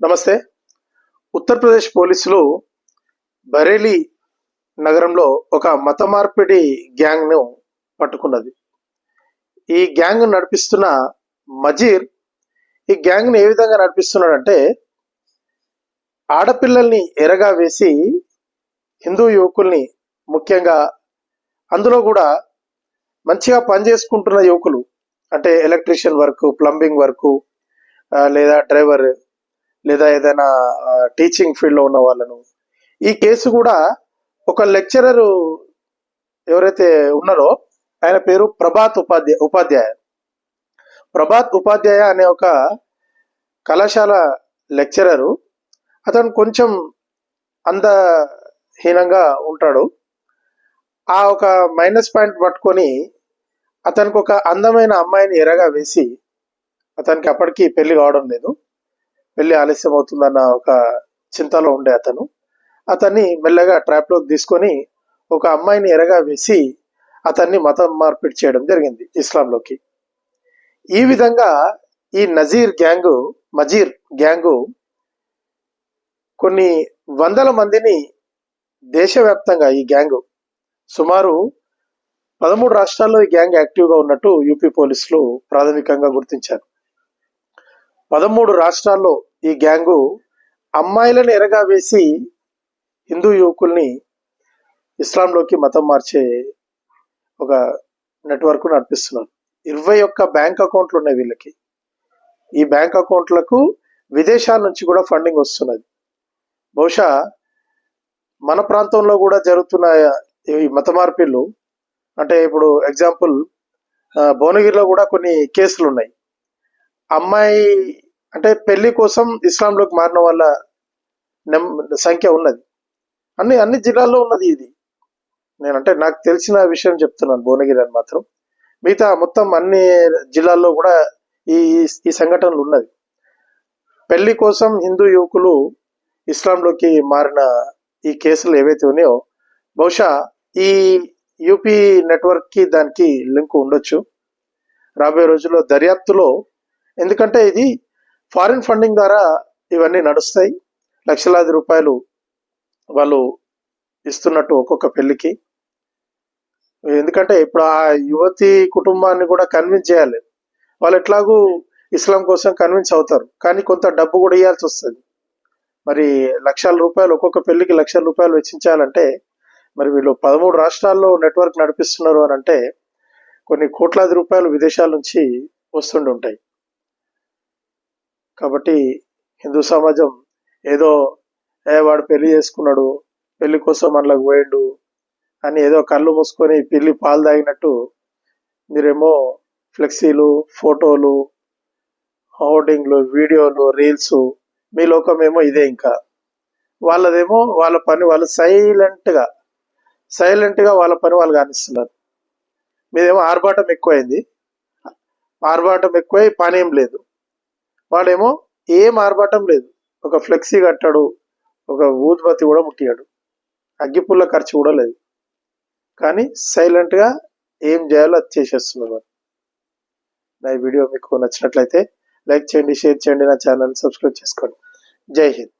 నమస్తే. ఉత్తరప్రదేశ్ పోలీసులు బరేలీ నగరంలో ఒక మత మార్పిడి గ్యాంగ్ను పట్టుకున్నది. ఈ గ్యాంగ్ నడిపిస్తున్న మజీర్ ఈ గ్యాంగ్ని ఏ విధంగా నడిపిస్తున్నాడంటే ఆడపిల్లల్ని ఎరగా వేసి హిందూ యువకుల్ని ముఖ్యంగా అందులో కూడా మంచిగా పనిచేసుకుంటున్న యువకులు అంటే ఎలక్ట్రీషియన్ వర్క్ ప్లంబింగ్ వర్క్ లేదా డ్రైవర్ లేదా ఏదైనా టీచింగ్ ఫీల్డ్లో ఉన్న వాళ్ళను. ఈ కేసు కూడా ఒక లెక్చరర్ ఎవరైతే ఉన్నారో ఆయన పేరు ప్రభాత్ ఉపాధ్యాయ ఉపాధ్యాయ. ప్రభాత్ ఉపాధ్యాయ అనే ఒక కళాశాల లెక్చరరు. అతను కొంచెం అందహీనంగా ఉంటాడు. ఆ ఒక మైనస్ పాయింట్ పట్టుకొని అతనికి ఒక అందమైన అమ్మాయిని ఎరగా వేసి అతనికి అప్పటికి పెళ్ళి కావడం లేదు. వెళ్ళి ఆలస్యం అవుతుందన్న ఒక చింతలో ఉండే అతను. అతన్ని మెల్లగా ట్రాప్లోకి తీసుకొని ఒక అమ్మాయిని ఎరగా వేసి అతన్ని మతం మార్పిడి చేయడం జరిగింది ఇస్లాంలోకి. ఈ విధంగా ఈ నజీర్ గ్యాంగు మజీర్ గ్యాంగు కొన్ని వందల మందిని దేశవ్యాప్తంగా ఈ గ్యాంగు సుమారు పదమూడు రాష్ట్రాల్లో ఈ గ్యాంగ్ యాక్టివ్గా ఉన్నట్టు యూపీ పోలీసులు ప్రాథమికంగా గుర్తించారు. పదమూడు రాష్ట్రాల్లో ఈ గ్యాంగు అమ్మాయిలను ఎరగా వేసి హిందూ యువకుల్ని ఇస్లాంలోకి మతం మార్చే ఒక నెట్వర్క్ నడిపిస్తున్నారు. ఇరవై ఒక్క బ్యాంక్ అకౌంట్లు ఉన్నాయి వీళ్ళకి. ఈ బ్యాంక్ అకౌంట్లకు విదేశాల నుంచి కూడా ఫండింగ్ వస్తున్నది. బహుశా మన ప్రాంతంలో కూడా జరుగుతున్న ఈ మత మార్పిళ్ళు అంటే ఇప్పుడు ఎగ్జాంపుల్ భువనగిరిలో కూడా కొన్ని కేసులు ఉన్నాయి. అమ్మాయి అంటే పెళ్ళి కోసం ఇస్లాంలోకి మారిన వాళ్ళ సంఖ్య ఉన్నది. అన్ని అన్ని జిల్లాల్లో ఉన్నది ఇది. నేనంటే నాకు తెలిసిన విషయం చెప్తున్నాను భువనగిరి అని మాత్రం. మిగతా మొత్తం అన్ని జిల్లాల్లో కూడా ఈ ఈ సంఘటనలు ఉన్నది పెళ్ళి కోసం హిందూ యువకులు ఇస్లాంలోకి మారిన ఈ కేసులు ఏవైతే ఉన్నాయో బహుశా ఈ యూపీ నెట్వర్క్కి దానికి లింక్ ఉండొచ్చు. రాబోయే రోజుల్లో దర్యాప్తులో ఎందుకంటే ఇది ఫారిన్ ఫండింగ్ ద్వారా ఇవన్నీ నడుస్తాయి. లక్షలాది రూపాయలు వాళ్ళు ఇస్తున్నట్టు ఒక్కొక్క పెళ్ళికి ఎందుకంటే ఇప్పుడు ఆ యువతి కుటుంబాన్ని కూడా కన్విన్స్ చేయాలి. వాళ్ళు ఎట్లాగూ ఇస్లాం కోసం కన్విన్స్ అవుతారు. కానీ కొంత డబ్బు కూడా ఇవ్వాల్సి వస్తుంది. మరి లక్షల రూపాయలు ఒక్కొక్క పెళ్ళికి లక్షల రూపాయలు వెచ్చించాలంటే మరి వీళ్ళు పదమూడు రాష్ట్రాల్లో నెట్వర్క్ నడిపిస్తున్నారు అని అంటే కొన్ని కోట్లాది రూపాయలు విదేశాల నుంచి వస్తుండి ఉంటాయి కాబట్టి హిందూ సమాజం ఏదో ఏ వాడు పెళ్ళి చేసుకున్నాడు పెళ్ళి కోసం మనలోకి పోయిండు అని ఏదో కళ్ళు మూసుకొని పిల్లి పాలు తాగినట్టు మీరేమో ఫ్లెక్సీలు ఫోటోలు హోర్డింగ్లు వీడియోలు రీల్స్ మీ లోకమేమో ఇదే ఇంకా. వాళ్ళదేమో వాళ్ళ పని వాళ్ళు సైలెంట్గా సైలెంట్గా వాళ్ళ పని వాళ్ళు కానిస్తున్నారు. మీదేమో ఆర్భాటం ఎక్కువైంది. ఆర్భాటం ఎక్కువై పని ఏం లేదు. వాడేమో ఏం ఆర్భాటం లేదు. ఒక ఫ్లెక్సీ కట్టాడు ఒక ఊద్బతి కూడా ముట్టియాడు. అగ్గిపుల్ల ఖర్చు కూడా లేదు. కానీ సైలెంట్గా ఏం చేయాలో అది చేసేస్తున్నారు నా వీడియో మీకు నచ్చినట్లయితే లైక్ చేయండి షేర్ చేయండి నా ఛానల్ సబ్స్క్రైబ్ చేసుకోండి. జై హింద్.